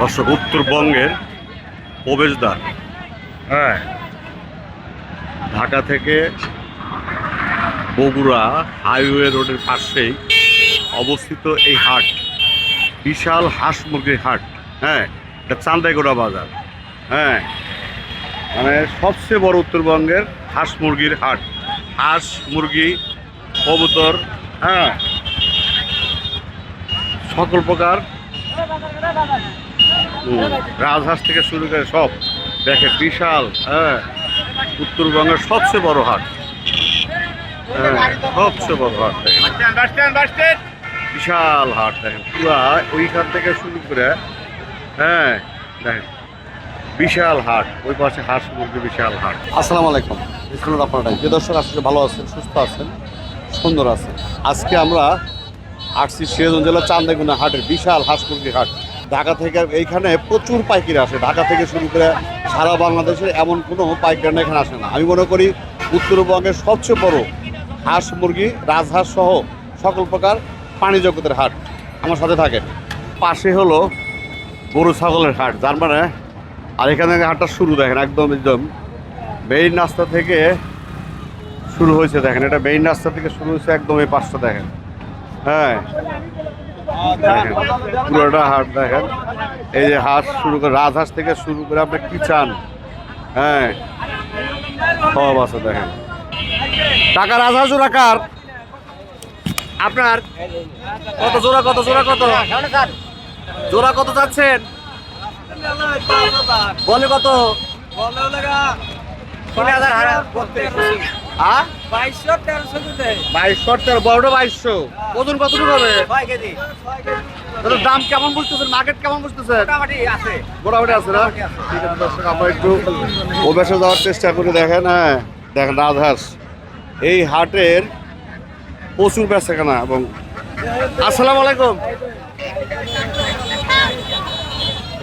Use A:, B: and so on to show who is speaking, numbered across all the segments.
A: দর্শক উত্তরবঙ্গের প্রবেশদ্বার। হ্যাঁ। ঢাকা থেকে বগুড়া হাইওয়ে রোডের পাশেই অবস্থিত এই হাট। বিশাল হাঁস মুরগির হাট। হ্যাঁ এটা চান্দাইগোড়া বাজার। হ্যাঁ মানে সবচেয়ে বড় উত্তরবঙ্গের হাঁস মুরগির হাট। হাঁস মুরগি কবুতর হ্যাঁ সকল প্রকার রাজহাঁস থেকে শুরু করে সব। দেখে বিশাল হ্যাঁ উত্তরবঙ্গের সবচেয়ে বড় হাট। হ্যাঁ সবচেয়ে বড় হাট দেখেন। বিশাল হাট দেখেন। পুরা ওইখান থেকে শুরু করে হ্যাঁ দেখেন বিশাল হাট। ওই পাশে হাঁস মুরগি বিশাল হাট।
B: আসসালামু আলাইকুম। ইসলাম আপনারাই যে দর্শক আসলে ভালো আছেন সুস্থ আছেন সুন্দর আছেন। আজকে আমরা আসছি সিরাজগঞ্জ জেলার চান্দাগুনা হাটের বিশাল হাঁস মুরগির হাট। ঢাকা থেকে এইখানে প্রচুর পাইকারি আসে। ঢাকা থেকে শুরু করে সারা বাংলাদেশের এমন কোনো পাইকারি এখানে আসে না। আমি মনে করি উত্তরবঙ্গের সবচেয়ে বড় হাঁস মুরগি, রাজহাঁস সহ সকল প্রকার পানি জগতের হাট আমার সাথে থাকেন। পাশে হলো গরু ছাগলের হাট, যার মানে আর এখানে হাটটা শুরু দেখেন, একদম একদম মেইন রাস্তা থেকে শুরু হয়েছে দেখেন। এটা মেইন রাস্তা থেকে শুরু হয়েছে একদম এই পাঁচটা দেখেন। হ্যাঁ পুরোটা হাট দেখেন। এই যে হাঁস শুরু করে, রাজহাঁস থেকে শুরু করে আপনি কি চান হ্যাঁ সব আছে দেখেন। টাকা রাজহাঁস জোড়া কার? আপনার? কত জোড়া কত জোড়া কত? জোড়া কত যাচ্ছেন বলে কত? হ্যাঁ? বাইশশো তেরো বড়টা বাইশশো। ওজন কতটুকু হবে? তাহলে দাম কেমন বুঝতেছেন? মার্কেট কেমন বুঝতেছেন? মোটামুটি আছে। না? ঠিক আছে দর্শক আমরা একটু ওবেশে যাওয়ার চেষ্টা করে দেখেন হ্যাঁ। দেখেন রাজহাঁস। এই হাটের প্রচুর বেচা কেনা এবং আসসালামু আলাইকুম।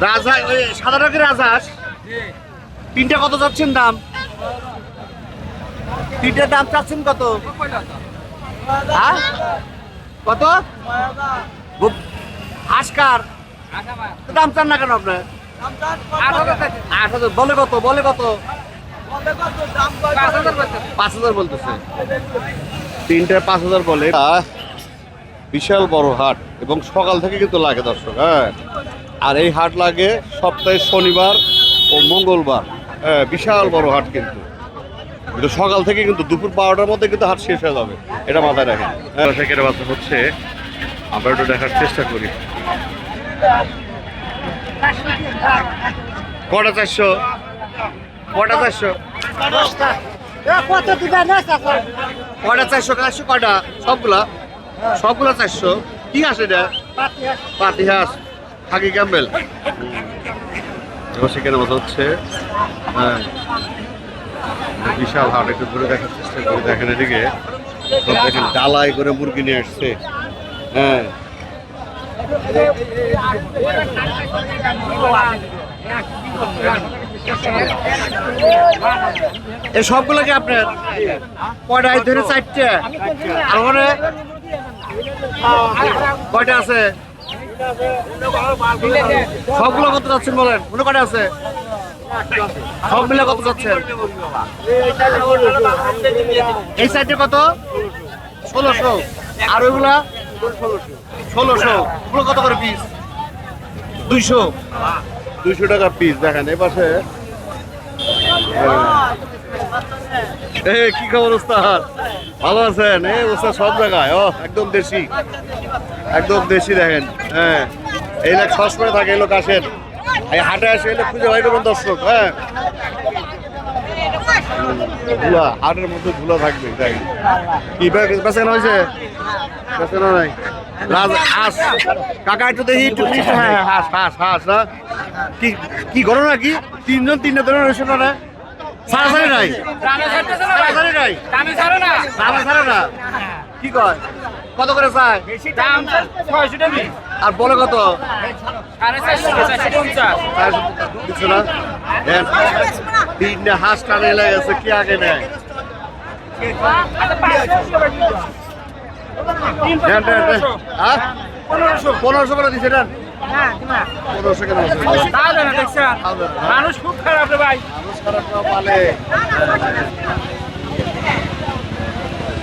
B: রাজহাঁস সাদা রঙের রাজহাঁস। তিনটা কত যাচ্ছেন দাম? তিনটার দাম চাচ্ছেন কত? হ্যাঁ? কত? আজকার দাম চান না কেন আপনার আট হাজার বলে কত? বলে কত? পাঁচ হাজার বলতেছে। তিনটে পাঁচ হাজার বলে। বিশাল বড় হাট এবং সকাল থেকে কিন্তু লাগে দর্শক হ্যাঁ। আর এই হাট লাগে সপ্তাহে শনিবার ও মঙ্গলবার হ্যাঁ বিশাল বড় হাট কিন্তু। কিন্তু সকাল থেকে কিন্তু দুপুর বারোটার মধ্যে কিন্তু হাট শেষ হয়ে যাবে। এটা মাথায় রাখেন।
A: হ্যাঁ। থেকে বাচ্চা হচ্ছে, আমরা একটু দেখার চেষ্টা করি।
B: কটা চারশো? কটা চারশো? কটা চারশো? চারশো কটা? সবগুলা? সবগুলা চারশো? কি হাঁস এটা? পাতি হাঁস। থাকি ক্যাম্বেল। এবার সেখানে মতো হচ্ছে হ্যাঁ। বিশাল হাট একটু ধরে দেখার চেষ্টা করি। দেখেন এদিকে দেখেন, ডালাই করে মুরগি নিয়ে আসছে। হ্যাঁ। এই সবগুলো কি আপনার? কয়টা? ধরে চারটে। আর ওখানে কয়টা আছে? সবগুলো কত যাচ্ছেন বলেন? মনে কয়টা আছে? সব মিলে কত যাচ্ছেন এই সাইডে কত? ষোলোশো। আর ওইগুলা? ষোলোশো। ওগুলো কত করে পিস দুইশো। দুইশো টাকা পিস দেখেন এ পাশে। এ, কি খবর ওস্তাদ? ভালো আছেন? এই ওস্তাদ সব জায়গায়, ও, একদম দেশি। একদম দেশি দেখেন হ্যাঁ। এই লোক সবসময় থাকে, এই লোক আসেন। এই হাটে আসে এই লোক খুঁজে ভাই করবেন দর্শক হ্যাঁ। ধুলা হাটের মধ্যে ধুলা থাকবে দেখেন কি বেচাকেনা হয়েছে? বেচাকেনা নাই। রাজ হাঁস। কাকা একটু দেখি একটু একটু- হ্যাঁ হাঁস। হাঁস হাঁস না? কি তিনজন তিনটা ধরে রয়েছে না সারাসারি নাই? সারাসারি নাই? দামে ছাড়ে না? কি কয়? কত করে চায়? আর বলে কত? কিছু না? দেন। তিনটে হাঁস টানে লেগেছে কি আগে নেয়? পনেরোশো। করে দিছে
C: না
B: পনেরোশো কেন
D: মানুষ খুব খারাপ রে ভাই।
B: মানুষ খারাপ না পালে।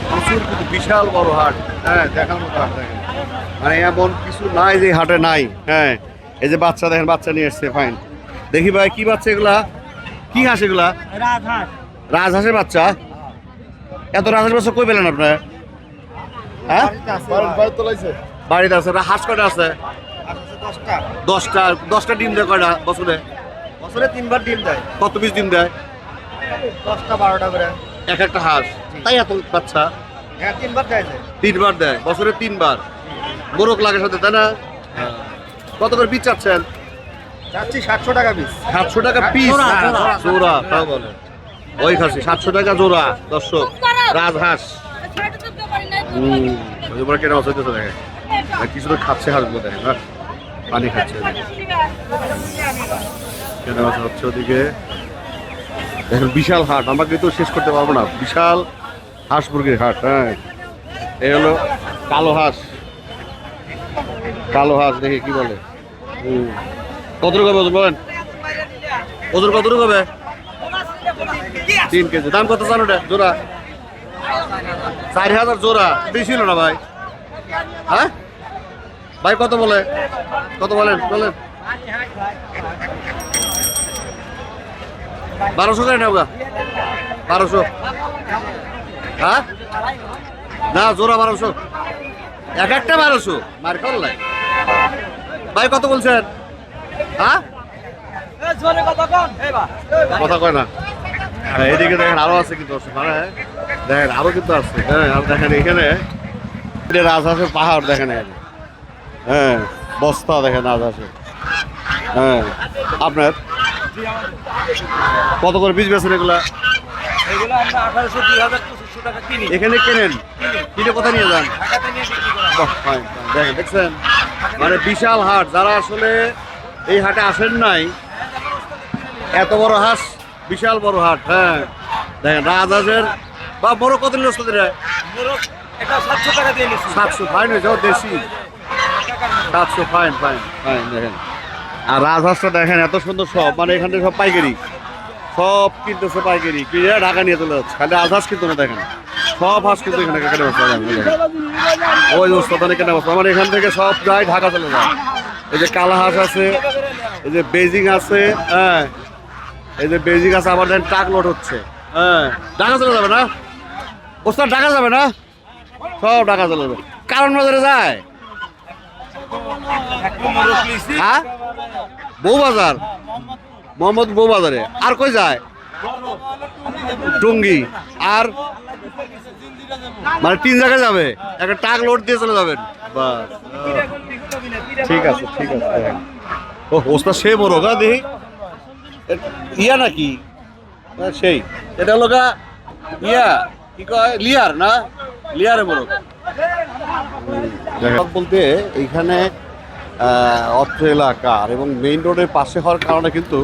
B: প্রচুর কিন্তু বিশাল বড় হাট। হ্যাঁ দেখার মতো হাট দেখেন। মানে এমন কিছু নাই যে হাটে নাই হ্যাঁ। এই যে বাচ্চা দেখেন বাচ্চা নিয়ে এসছে ফাইন দেখি ভাই কি বাচ্চা এগুলা? কি হাঁস এগুলা?
C: রাজহাঁস।
B: রাজহাঁসের বাচ্চা? এত রাজহাঁস বাচ্চা কই পেলেন আপনার হ্যাঁ? বাড়িতে আছে। হাঁস কটা আছে? দশটা। দশটা ডিম দেয় কয়টা বছরে?
E: বছরে তিনবার ডিম দেয়।
B: কত পিস ডিম দেয়?
E: দশটা বারোটা করে।
B: এক একটা হাঁস। তাই এত বাচ্চা?
E: হ্যাঁ তিনবার দেয়
B: তিনবার দেয় বছরে তিনবার। মোরগ লাগে সাথে তাই না? কত করে পিস চাচ্ছেন?
E: চাচ্ছি সাতশো টাকা পিস
B: সাতশো টাকা পিস
C: জোড়া, জোড়া।
B: জোড়া বলে। ওই খাসি সাতশো টাকা জোড়া দর্শক রাজহাঁস। উপরে কেনা বছর দেখে আর কিছু তো খাচ্ছে হাঁসগুলো দেখেন হ্যাঁ? পানি খাচ্ছে কেনা হচ্ছে ওদিকে। দেখেন বিশাল হাট আমরা কিন্তু শেষ করতে পারব না। বিশাল হাঁস মুরগির হাট হ্যাঁ। এই হলো কালো হাঁস। কালো হাঁস দেখি কি বলে? হুম। কত রকম ওজন বলেন? ওজন কত রকম হবে? তিন কেজি। দাম কত জানো এটা জোড়া? চার হাজার জোড়া। বেশি হলো না ভাই? হ্যাঁ? ভাই, কত বলে? কত বলেন? বলেন। বারোশো করে নেব বারোশো। হ্যাঁ? না, জোড়া বারোশো। এক একটা বারোশো। মার করলাই ভাই কত বলছেন? হ্যাঁ? কথা কয় না। হ্যাঁ, এদিকে দেখেন আরও আছে কিন্তু মানে দেখেন আরও কিন্তু আছে। হ্যাঁ আর দেখেন এখানে রাজহাঁসের পাহাড় দেখেন এখানে। হ্যাঁ বস্তা দেখেন রাজহাঁসের। হ্যাঁ আপনার? কত করে বীজ বেছেন এগুলা? এখানে কেনেন? কিনে কোথায় নিয়ে যান?
D: হয়।
B: দেখেন দেখছেন? মানে বিশাল হাট যারা আসলে এই হাটে আসেন নাই এত বড় হাঁস বিশাল বড় হাট হ্যাঁ। দেখেন রাজহাঁসের বা বড় কত নিল
D: সাতশো টাকা দিয়ে
B: সাতশো ফাইন হয়েছে দেশি। সাতশো ফাইন ফাইন ফাইন দেখেন। আর রাজহাঁসটা দেখেন এত সুন্দর সব মানে এখান থেকে সব পাইকারি। সব কিনতেছে পাইকারি কিনে ঢাকা নিয়ে চলে যাচ্ছে। খালি রাজহাঁস কিন্তু না দেখেন। সব হাঁস কিন্তু এখানে কেটে বসতে ওই ওস্তাদানে কেটে বসতে আমার এখান থেকে সব যায় ঢাকা চলে যায়। এই যে কালা হাঁস আছে, এই যে বেজিং আছে হ্যাঁ। এই যে বেজিং আছে, আবার দেখেন ট্রাক লোড হচ্ছে হ্যাঁ। ঢাকা চলে যাবে না? ওস্তাদ ঢাকা যাবে না? সব ঢাকা চলে যাবে। কারণ বাজারে যায়? হ্যাঁ? বউবাজার মোহাম্মদ বউবাজারে আর কই যায়? টুঙ্গি। আর মানে তিন জায়গায় যাবে। একটা টাক লোড দিয়ে চলে যাবেন। ঠিক আছে ঠিক আছে হ্যাঁ। ও ওস্তাদ সে বড় গা দেখি। ইয়া নাকি? হ্যাঁ, সেই। এটা হলো গা ইয়া কি কয়? লিয়ার না? লিয়ারে বড় বলতে এইখানে অর্থ এলাকার এবং মেইন রোডের পাশে হওয়ার কারণে কিন্তু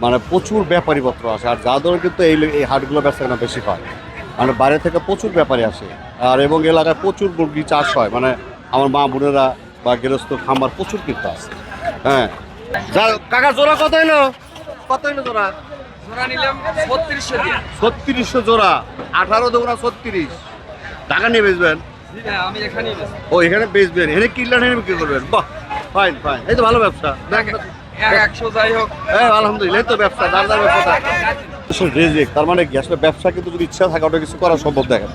B: মানে প্রচুর ব্যাপারীপত্র আসে আর যাদের কিন্তু এই এই হাটগুলো ব্যবসা বেশি হয়? মানে বাইরে থেকে প্রচুর ব্যাপারে আসে। আর এবং এলাকায় প্রচুর মুরগি চাষ হয়। মানে আমার মা বোনেরা বা গৃহস্থ খামার প্রচুর কিন্তু আছে। হ্যাঁ। কাকা জোড়া কত এলো কত এলো জোড়া?
D: জোড়া নিলাম ছত্রিশশো
B: ছত্রিশশো জোড়া। আঠারো দোকানা ছত্রিশ। টাকা নিয়ে বেচবেন?
D: আমি
B: ও এখানে বেচবেন। এখানে কিনলেন এখানে বিক্রি করবেন। বাহ ফাইন ফাইন এই তো ভালো ব্যবসা।
D: এক একশো যাই হোক।
B: হ্যাঁ আলহামদুলিল্লাহ এই তো ব্যবসা দার দার ব্যবসা রেজেক তার মানে কি? আসলে ব্যবসা কিন্তু যদি ইচ্ছা থাকে ওটা কিছু করা সম্ভব দেখেন।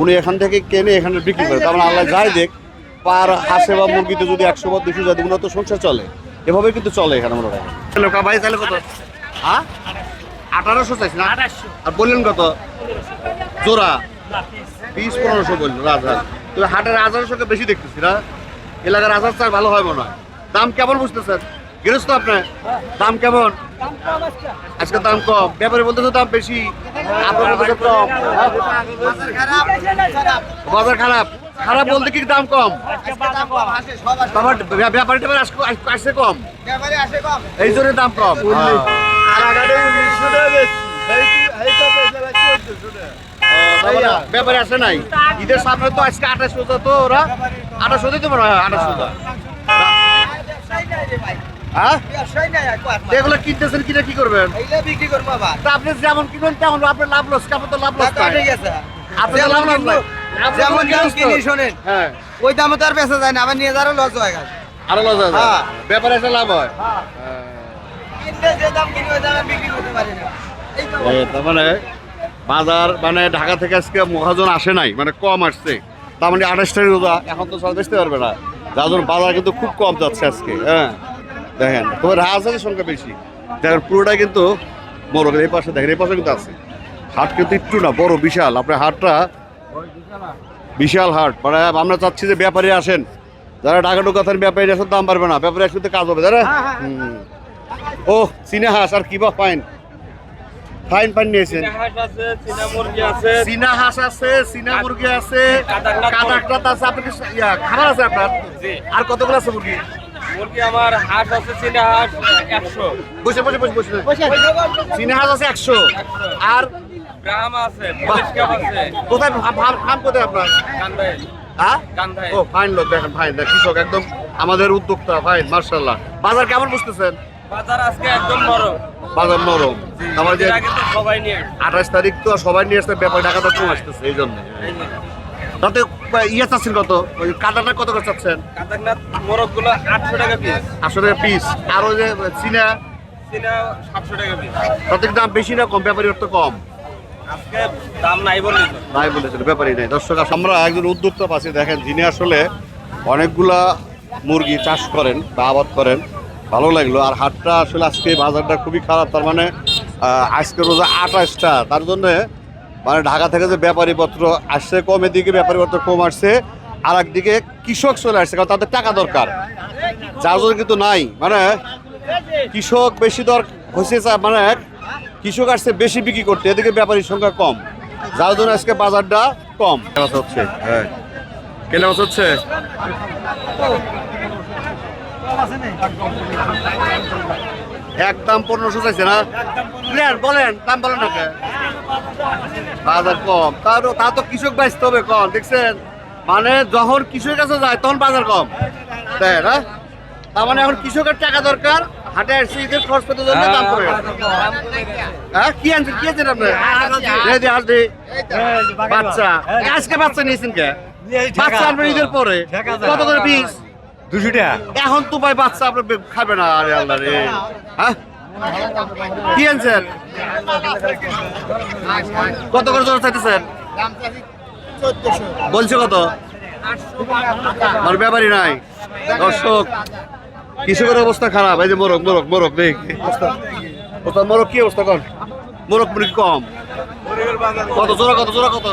B: উনি এখান থেকে কেনে এখানে বিক্রি করে তার মানে আল্লাহ যাই দেখ পার হাঁসে বা মুরগিতে যদি একশো বা দুশো যায় উন্নত সংসার চলে। এভাবে কিন্তু চলে এখানে মনে হয় লোকা ভাই তাহলে কত? হ্যাঁ আঠারোশো চাইছি না? আর বললেন কত? জোড়া? বিশ পনেরোশো বলল রাজহাঁস তবে হাটের রাজহাঁসকে বেশি দেখতেছি না? এলাকার রাজহাঁস চার ভালো হয় মনে হয়। দাম কেমন বুঝতেছেন? গৃহস্থ আপনার? দাম কেমন? আজকে দাম কম। ব্যাপারে বলতে তো দাম বেশি। আপনার কম। বাজার খারাপ। খারাপ বলতে কি দাম কম? তোমার ব্যা- ব্যাপারী ট্যাপারী আজকে- আজকে আসছে কম। এই জন্য দাম কম। ব্যাপারে আসে নাই। ঈদের সামনে তো আজকে আঠাশ সোজা তো ওরা। আঠাশ সোজাই তো হয় আঠাশ সোজা হ্যাঁ? এগুলো কিনতেছেন কিনে কি করবেন?
E: বিক্রি করব আবার।
B: আপনি যেমন কিনবেন তেমন আপনার লাভ লস আপনার তো লাভ লস
E: ঠিক আছে।
B: আপনি লাভ লস নাই।
E: যেমন
B: তো
E: দাম
B: গৃহস্থ।
E: কিনি শোনেন।
B: হ্যাঁ।
E: ওই দামে তো আর বেচা যায় না আবার নিয়ে যারও লস হয়ে গেছে।
B: আরও লস আছে
E: হ্যাঁ।
B: ব্যাপারে লাভ হয়। তার মানে বাজার মানে ঢাকা থেকে আজকে মহাজন আসে নাই মানে কম আসছে। তার মানে আঠাশ তারিখ রোজা এখন তো সব বেচতে পারবে না। যার জন্য বাজার কিন্তু খুব কম যাচ্ছে আজকে হ্যাঁ। দেখেন তবে রাজহাঁসের সংখ্যা বেশি। দেখেন পুরোটাই কিন্তু বড় এই পাশে দেখেন এই পাশে কিন্তু আছে। হাট কিন্তু একটু না বড় বিশাল। আপনার হাটটা বিশাল হাট। মানে আমরা চাচ্ছি যে ব্যাপারী আসেন। যারা ঢাকা ঢুকাতেন ব্যাপারী আসেন দাম পারবে না ব্যাপারী আসলে কাজ হবে তাই না? হুম। ও চীনা হাঁস আর কি বা ফাইন? ফাইন ফাইন নিয়েছেন।
D: চীনা
B: হাঁস আছে চীনা মুরগি আছে।
D: কাদাকনাথ
B: আছে আপনি খাবার আছে আপনার। আর কতগুলো আছে মুরগি?
D: মুরগি আমার হাঁস আছে চীনা হাঁস একশো।
B: বসে বসে বসে বসে। চীনা হাঁস আছে একশো। আর
D: গ্রাম আছে আছে।
B: কোথায় ফার্ম কোথায় আপনার? হ্যাঁ? ও ফাইন লোক দেখেন ফাইন। দেখ কৃষক একদম আমাদের উদ্যোক্তা ফাইন মার্শাল্লাহ। বাজার কেমন বুঝতেছেন?
D: বাজার আজকে একদম নরম।
B: বাজার নরম। আমার যে
D: এর আগে তো সবাই নিয়ে
B: আঠাশ তারিখ তো সবাই নিয়ে আসতে ব্যাপার ঢাকাটা কম আসতেছে এই জন্য। তাতে ইয়ে চাচ্ছেন কত? ওই কাটাটা কত করে চাচ্ছেন?
D: কাদাকনাথ মোরগগুলো আটশো টাকা পিস
B: আসলে পিস আর ওই যে চীনা?
D: চীনা সাতশো টাকা পিস
B: তাতে দাম বেশি না কম? ব্যাপারী তো কম?
D: আজকে দাম নাই বললি
B: নাই বলেছিল ব্যাপারই নেই। দর্শক আমরা একজন উদ্যোক্তা পাচ্ছি দেখেন যিনি আসলে অনেকগুলা মুরগি চাষ করেন বা আবাদ করেন। ভালো লাগল। আর হাটটা আসলে আজকে বাজারটা খুবই খারাপ তার মানে আজকে রোজা আঠাশটা। তার জন্য মানে ঢাকা থেকে যে ব্যাপারী পত্র আসছে, কম এদিকে ব্যাপারী পত্র কম আসছে আর একদিকে কৃষক চলে আসছে, কারণ তাদের টাকা দরকার। যার জন্য কিন্তু নাই। মানে কৃষক বেশি দর হয়েছে মানে কৃষক আসছে বেশি বিক্রি করতে, এদিকে ব্যাপারীর সংখ্যা কম। যার জন্য আজকে বাজারটা কম। হচ্ছে। হ্যাঁ। হচ্ছে? একদম পনেরোশো চাইছে না? প্লেয়ার বলেন দাম বলেন না বাজার কম। তা তো কৃষক বাঁচতে হবে কম দেখছেন? মানে যখন কৃষকের কাছে যায় তখন বাজার কম। দেয় না তার মানে এখন কৃষকের টাকা দরকার হাটে আসছে ঈদের খরচ পেতে জন্য দাম করে হ্যাঁ কি আনছেন কি আনছেন আপনি। বাচ্চা। আজকে বাচ্চা নিয়েছেন কে? বাচ্চা আনবেন ঈদের পরে? কত করে পিস?
E: দুশো
B: এখন তো ভাই বাচ্চা আপনি বে- খাবে না, আরে আল্লাহ রে। হ্যাঁ? কি আনছেন? কত করে জোর চাইতেছেন? বলছে কত? আমার ব্যাপারই নাই। দর্শক, কৃষকের অবস্থা খারাপ। এই যে মোরগ মোরগ মোরগ, দেখ। অবস্থা, মোরগ কি অবস্থা কর মোরক মুরগি কম। কত জোড়া কত জোড়া, কত?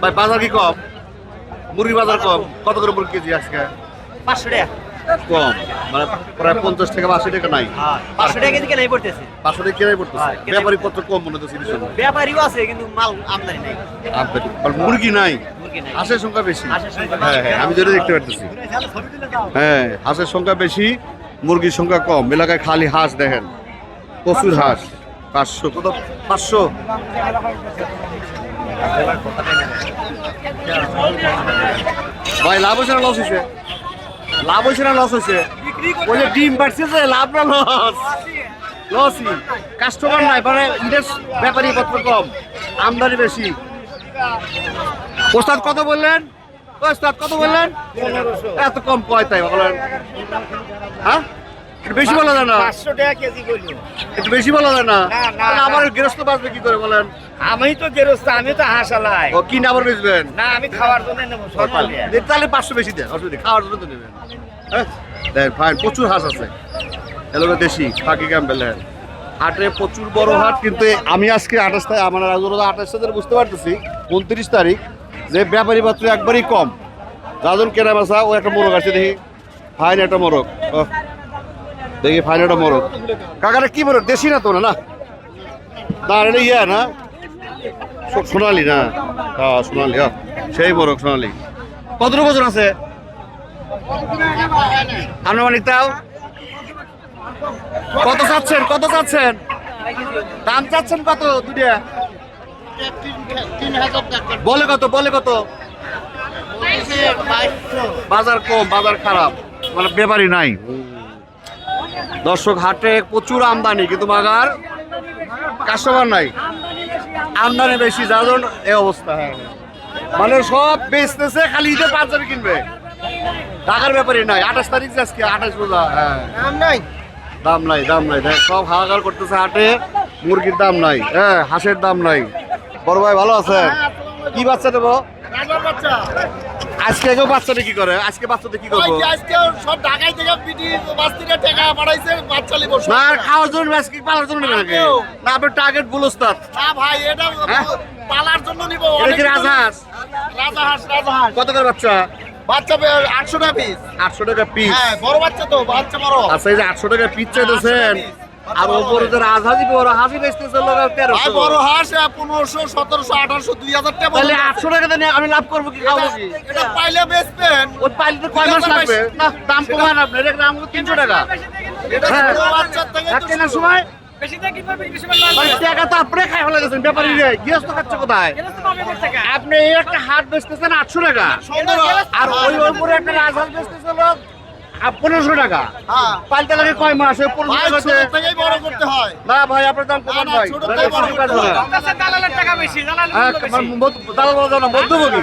B: ভাই বাজার কি কম? মুরগি বাজার কম? কত করে মুরগি কেজি আজকে?
C: পাঁচশো টাকা।
B: কম মানে প্রায় পঞ্চাশ টাকা বা আশি টাকা নাই।
C: পাঁচশো টাকা কেজি কেনাই পড়তেছে।
B: পাঁচশো টাকা কেনাই পড়তেছে।
C: হ্যাঁ,
B: ব্যাপারী পত্র কম মনে হচ্ছে
C: ব্যাপারীও আছে কিন্তু মাল আমদানি নাই।
B: নাই।
C: মুরগি নাই।
B: হাঁসের সংখ্যা বেশি। হ্যাঁ হ্যাঁ আমি যেটা দেখতে পারতেছি। হ্যাঁ হাঁসের সংখ্যা বেশি মুরগির সংখ্যা কম। এলাকায় খালি হাঁস দেখেন প্রচুর হাঁস। পাঁচশো কত? পাঁচশো? ভাই, লাভ হয়েছে না লস হয়েছে? লাভ হয়েছে না লস হয়েছে? যে ডিম বাড়ছে যে, লাভ না লস লসই কাস্টমার নাই মানে ঈদের ব্যাপারী পত্র কম, আমদানি বেশি। ওস্তাদ কত বললেন? ওস্তাদ কত বললেন? এত কম কয় তাই, বলেন। হ্যাঁ? বেশি বলা যায় না?
E: পাঁচশো টাকা কেজি বলি।
B: একটু বেশি বলা যায় না। আমার গৃহস্থ বাঁচবে কি করে বলেন?
E: আমি তো গেরস্ত আমি তো হাসালাই।
B: ও কিনে আবার বেচবেন?
E: না আমি খাওয়ার জন্য নেব
B: তাহলে পাঁচশো বেশি দেন অসুবিধা খাওয়ার জন্য তো নেবেন। হ্যাঁ? দেন ফাইন প্রচুর হাঁস আছে। এগুলো দেশি ফাঁকি ক্যাম্পেলের হাটে প্রচুর বড় হাট কিন্তু আমি আজকে আঠাশ তারিখ আমার আঠাশ তারিখ বুঝতে পারতেছি উনত্রিশ তারিখ যে ব্যাপারী পাত্র একবারই কম। যাজন কেনা বেচা ও একটা মোরগ আছে দেখি। ফাইন একটা মোরগ। দেখি ফাইন একটা মোরগ কাকাটা কি মোরগ দেশি না তো না? না, এটা ইয়ে না? সোনালি না? হ্যাঁ সোনালি হ্যাঁ। সেই মোরগ সোনালি। কতটুকু ওজন আছে? আনুমানিক তাও? কত চাচ্ছেন? কত চাচ্ছেন? দাম চাচ্ছেন কত দুটা বলে কত বলে কত? বাজার কম, বাজার খারাপ।
A: মানে ব্যাপারই নাই।
B: দর্শক হাটে প্রচুর আমদানি কিন্তু মাগার কাস্টমার নাই। আমদানি বেশি যার জন্য এই অবস্থা হ্যাঁ। মানে সব বেচতেছে খালি ঈদের পাঞ্জাবি কিনবে। টাকার ব্যাপারই নাই আঠাশ তারিখ আজকে আঠাশ বোঝা হ্যাঁ।
E: দাম নাই।
B: দাম নাই দাম নাই। দেখ সব হাহাকার করতেছে হাটে মুরগির দাম নাই হ্যাঁ হাঁসের দাম নাই। বড় ভাই ভালো আছে কি বাচ্চা দেবো? আজকে কেউ বাচ্চা কি করে? আজকে বাচ্চাতে কি করব?
E: আজকে সব ঢাকায় থেকে বিটি বাস্তিরা টাকা পাঠাইছে বাচ্চা লিব
B: না খাওয়ার জন্য আজকে পালার জন্য নাকি? না আপনার টার্গেট বুলস্তাদ
E: না ভাই এটা
B: হ্যাঁ?
E: পালার জন্য নিব
B: এটা কি রাজহাঁস
E: রাজাহাঁস রাজাহাঁস
B: কত করে বাচ্চা?
E: বাচ্চা আটশো টাকা পিস
B: আটশো টাকা পিস
E: হ্যাঁ বড় বাচ্চা তো বাচ্চা বড়।
B: আচ্ছা এই যে আটশো টাকা পিস চাইতেছেন। আর ওপরে রাজহাঁসি বড় হাসি বেচতেছে লোক তেরোশো।
E: বড় হাঁস পনেরোশো সতেরোশো আঠারোশো দুই হাজার টাকা
B: তাহলে আটশো টাকা দিয়ে আমি লাভ করব কি খাব কি?
E: এটা পাইলে বেচবেন।
B: ওই পাইলে কয় মাস লাগবে? না দাম কমান আপনি এটা দাম তিনশো টাকা।
E: এটা
B: হ্যাঁ। এক কেনার সময় তো আপনি খাই ফেলে ব্যাপারী রে গৃহস্থ কোথায়? আপনি একটা হাট বেচতেছেন আটশো টাকা। আর ওই উপরে একটা রাজহাঁস বেচতেছিল পনেরোশো টাকা।
E: হ্যাঁ।
B: পাল্টা লাগে কয় মাস?
E: বড় করতে হয়।
B: না ভাই আপনার দাম কমান ভাই।
E: হয়।
B: হ্যাঁ, মধ্যভোগী।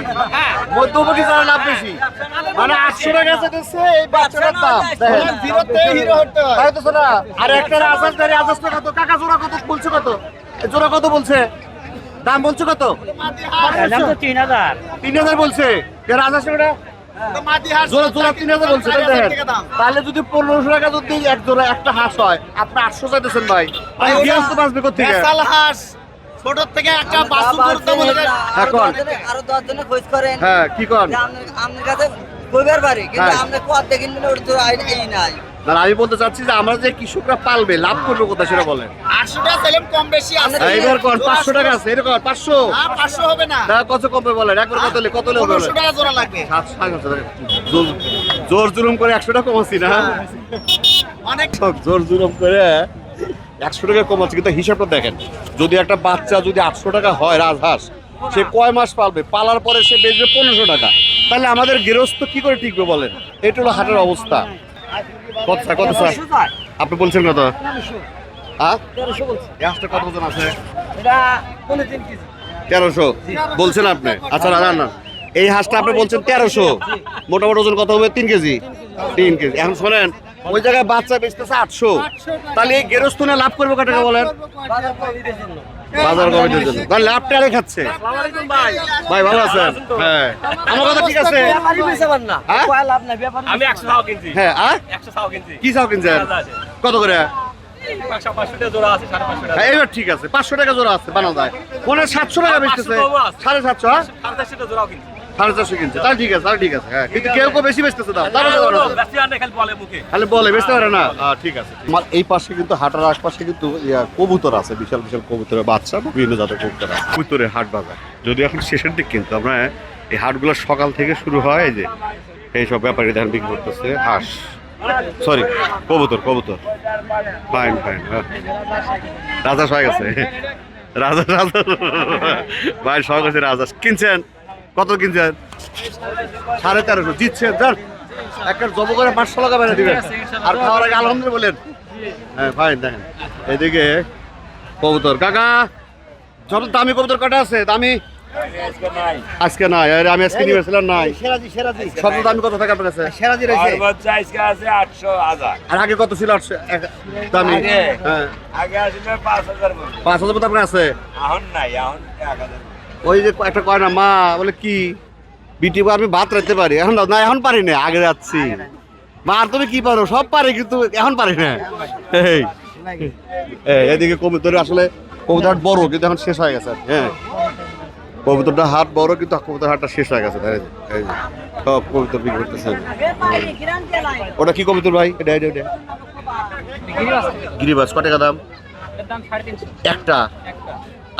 B: মধ্যভোগী যারা লাভ বেশি। মানে আটশো টাকা এই বাচ্চাটার দাম
E: হয়
B: তাই তো শোনা আর একটা গাড়ি আজাদ কত? কাকা জোড়া কত? বলছে কত? জোড়া কত বলছে? দাম বলছে কত?
C: তিন হাজার।
B: তিন হাজার বলছে। এর আজাদ টাকা
E: মাটি হাঁস
B: জোড়া জোড়া তিন হাজার বলছে তাই
E: চার হাজার
B: দেখেন।
E: টাকা দাম।
B: তাহলে যদি পনেরোশো টাকা যদি এক জোড়া একটা হাঁস হয় আপনি আটশো চাইতেছেন ভাই। গৃহস্থ বাঁচবে কোথেকে
E: হাঁস ছোট থেকে একটা বাসু করতে বলে
B: এখন
F: আরও দশ জনে খোঁজ করেন।
B: হ্যাঁ কি কর
F: যে আপনার আপনার কাছে কইবার বাড়ি কিন্তু
B: হ্যাঁ।
F: আপনি কত দেখেন ওর তো আইন এই নাই।
B: না আমি বলতে চাচ্ছি যে আমরা যে কৃষকরা পালবে লাভ করবে কোথায় সেটা বলেন।
E: আটশো টাকা ছেলেম কম বেশি আছে।
B: হ্যাঁ, এবার কর পাঁচশো টাকা আছে? এরকম পাঁচশো?
E: পাঁচশো হবে না।
B: টাকা কত কমবে বলেন? একবার কত হলে কত হলে
E: টাকা জোড়া লাগবে
B: টাকা। জোর- জুলুম করে একশো টাকা কমাচ্ছি না?
E: অনেক
B: সব জোর জুলুম করে একশো টাকা কমাচ্ছি কিন্তু হিসাবটা দেখেন। যদি একটা বাচ্চা যদি আটশো টাকা হয় রাজহাঁস সে কয় মাস পালবে? পালার পরে সে বেচবে পনেরোশো টাকা। তাহলে আমাদের গৃহস্থ কি করে টিকবে বলেন? এটা হলো হাটের অবস্থা। কত স্যার কত স্যার? আপনি বলছেন কত? কত ওজন আছে? তেরোশো। বলছেন আপনি? আচ্ছা না না এই হাঁসটা আপনি বলছেন তেরোশো। মোটামুটি ওজন কত হবে? তিন কেজি। তিন কেজি। এখন শোনেন ওই জায়গায় বাচ্চা বেচতেছে আটশো। তাহলে এই গেরস্থনে লাভ করবে কত টাকা বলেন? বাজার কমিটির জন্য। তাহলে লাভটা আরে খাচ্ছে। ভাই। ভালো আছেন? হ্যাঁ। আমার কথা ঠিক আছে? হ্যাঁ?
D: আমি একশো কিনছি।
B: হ্যাঁ?
D: একশো কিনছি।
B: কি চাও কিনছেন? কত করে? হ্যাঁ, ঠিক আছে। পাঁচশো টাকা জোড়া আছে বানানো যায়। মনে সাতশো টাকা
D: আছে।
B: সাড়ে সাতশো হ্যাঁ
D: সাড়ে চারশো টাকা জোড়াও কিনছি।
B: সাড়ে চারশো কিনছে। তাহলে ঠিক আছে তাহলে ঠিক আছে হ্যাঁ। কিন্তু কেউ কেউ বেশি বেচতেছে দাম। তাহলে
D: বলে মুখে।
B: বলে বেচতে পারে না? ঠিক আছে আমার এই পাশে কিন্তু হাটার আশপাশে কিন্তু ইয়া, কবুতর আছে বিশাল বিশাল কবুতরের বাচ্চা বিভিন্ন জাতের কবুতর আছে। কবুতরের হাট বাজার। যদি এখন শেষের দিক কিন্তু আমরা এই হাটগুলো সকাল থেকে শুরু হয় যে এই সব ব্যাপারী ধান বিক্রি করতেছে হাঁস। সরি কবুতর কবুতর। ফাইন ফাইন রাজা হয়ে গেছে। রাজা রাজা। ভাই সব গেছে রাজা। কিনছেন? কত কিনছেন সাড়ে তেরোশো। জিতছেন যান একটা জব করে পাঁচশো টাকা বেড়ে দিবেন আর খাওয়ার আগে আলহামদুলিল্লাহ বলেন। হ্যাঁ ফাইন দেখেন। এদিকে কবুতর। কাকা সব দামি কবুতর কটা আছে? দামি? আজকে নাই। আরে আমি আজকে নিয়ে এসেছিলাম নাই।
E: সেরাজি সেরাজি।
B: সব দামি কত আপনার কাছে?
E: সেরাজি রয়েছে।
D: আজকে আছে আটশো হাজার।
B: আর আগে কত ছিল আটশো? এক দামি। হ্যাঁ।
D: আগে আসলে পাঁচ হাজার
B: পাঁচ হাজার মতো আপনার আছে?
D: এখন নাই এখন এক হাজার।
B: ওই যে একটা কয় না মা বলে কি? বিটি আমি ভাত রাখতে পারি। এখন না এখন পারি না আগে যাচ্ছি মা আর তুমি কি পারো? সব পারে কিন্তু এখন পারি না। এই এদিকে কবুতর আসলে কবুতর হাট বড় কিন্তু এখন শেষ হয়ে গেছে আর হ্যাঁ। কবুতরটা হাট বড় কিন্তু কবুতর হাটটা শেষ হয়ে গেছে সব কবুতর বিক্রি করতেছে। ওটা কি কবুতর ভাই? এটা এটা এটা। গিরিবাস। কত টাকা দাম? একটা?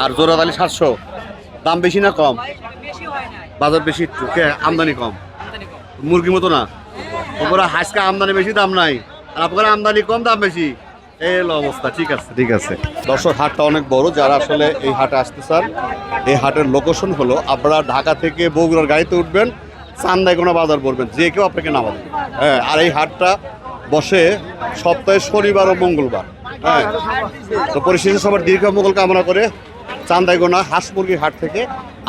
B: আর জোড়া তালি সাতশো? দাম বেশি না কম? বাজার বেশি একটু কে? আমদানি কম? মুরগি মতো না? ওপরে হাঁসকা আমদানি বেশি দাম নাই। আর আপনার আমদানি কম দাম বেশি? এই অবস্থা ঠিক আছে ঠিক আছে। দর্শক হাটটা অনেক বড় যারা আসলে এই হাটে আসতে চান এই হাটের লোকেশন হলো আপনারা ঢাকা থেকে বগুড়ার গাড়িতে উঠবেন চান্দাইগোনা বাজার বলবেন যে কেউ আপনাকে নামাবে। হ্যাঁ আর এই হাটটা বসে সপ্তাহে শনিবার ও মঙ্গলবার হ্যাঁ। তো পরিশেষে সবার দীর্ঘ মঙ্গল কামনা করে চান্দাইগোনা হাঁস মুরগির হাট থেকে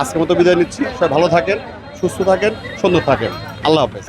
B: আজকের মতো বিদায় নিচ্ছি। সবাই ভালো থাকেন, সুস্থ থাকেন, সুন্দর থাকেন। আল্লাহ হাফেজ।